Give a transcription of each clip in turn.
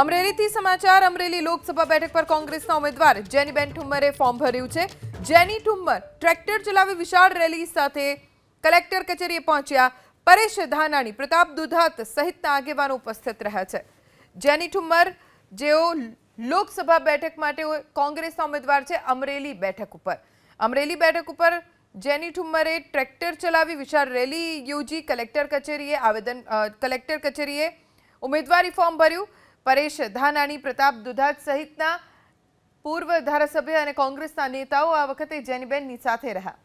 અમરેલીથી સમાચાર, અમરેલી લોકસભા બેઠક પર કોંગ્રેસના ઉમેદવાર જેનીબેન ઠુમ્મરે ફોર્મ ભર્યું છે. જેની ઠુમ્મર ટ્રેક્ટર ચલાવી વિશાળ રેલી સાથે કલેક્ટર કચેરીએ પહોંચ્યા. પરેશ ધાનાણી, પ્રતાપ દુધાત સહિતના આગેવાનો ઉપસ્થિત રહ્યા છે. જેની ઠુમ્મર જેઓ લોકસભા બેઠક માટે કોંગ્રેસના ઉમેદવાર છે, અમરેલી બેઠક ઉપર. અમરેલી બેઠક ઉપર જેની ઠુમ્મરે ટ્રેક્ટર ચલાવી વિશાળ રેલી યોજી કલેક્ટર કચેરીએ આવેદન કલેક્ટર કચેરીએ ઉમેદવારી ફોર્મ ભર્યું. પરેશ ધાનાણી, પ્રતાપ દુધાત સહિતના પૂર્વ ધારાસભ્ય અને કોંગ્રેસના નેતાઓ આ વખતે જેનીબેનની સાથે રહ્યા.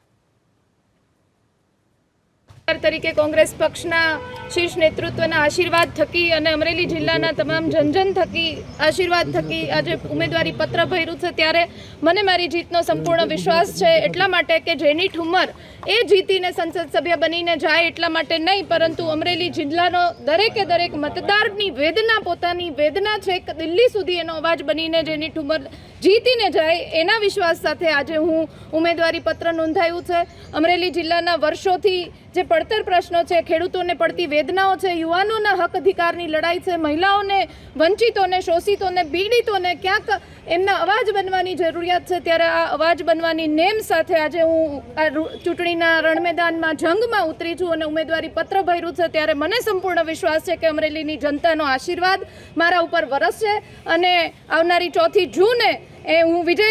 તરીકે કોંગ્રેસ પક્ષના શીર્ષ નેતૃત્વના આશીર્વાદ થકી અને અમરેલી જિલ્લાના તમામ જનજન થકી આશીર્વાદ થકી આજે ઉમેદવારી પત્ર ભર્યું છે. ત્યારે મને મારી જીતનો સંપૂર્ણ વિશ્વાસ છે એટલા માટે કે જેની ઠુમર એ જીતીને સંસદ સભ્ય બનીને જાય એટલા માટે નહીં, પરંતુ અમરેલી જિલ્લાનો દરેકે દરેક મતદારની વેદના પોતાની વેદના છે. દિલ્હી સુધી એનો અવાજ બનીને જેની ઠુમર જીતીને જાય એના વિશ્વાસ સાથે આજે હું ઉમેદવારી પત્ર નોંધાયું છે. અમરેલી જિલ્લાના વર્ષોથી જે પડતર પ્રશ્નો છે, ખેડૂતોને પડતી વેદનાઓ છે, યુવાનોના હક અધિકારની લડાઈ છે, મહિલાઓને વંચિતોને, શોષિતોને, પીડિતોને ક્યાંક એમના અવાજ બનવાની જરૂરિયાત છે. ત્યારે આ અવાજ બનવાની નેમ સાથે આજે હું આ ચૂંટણીના રણમેદાનમાં જંગમાં ઉતરી છું અને ઉમેદવારી પત્ર ભર્યું છે. ત્યારે મને સંપૂર્ણ વિશ્વાસ છે કે અમરેલીની જનતાનો આશીર્વાદ મારા ઉપર વરસશે અને આવનારી ચોથી જૂને એ હું વિજય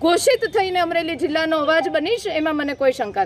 ઘોષિત થઈને અમરેલી જિલ્લાનો અવાજ બનીશ એમાં મને કોઈ શંકા નથી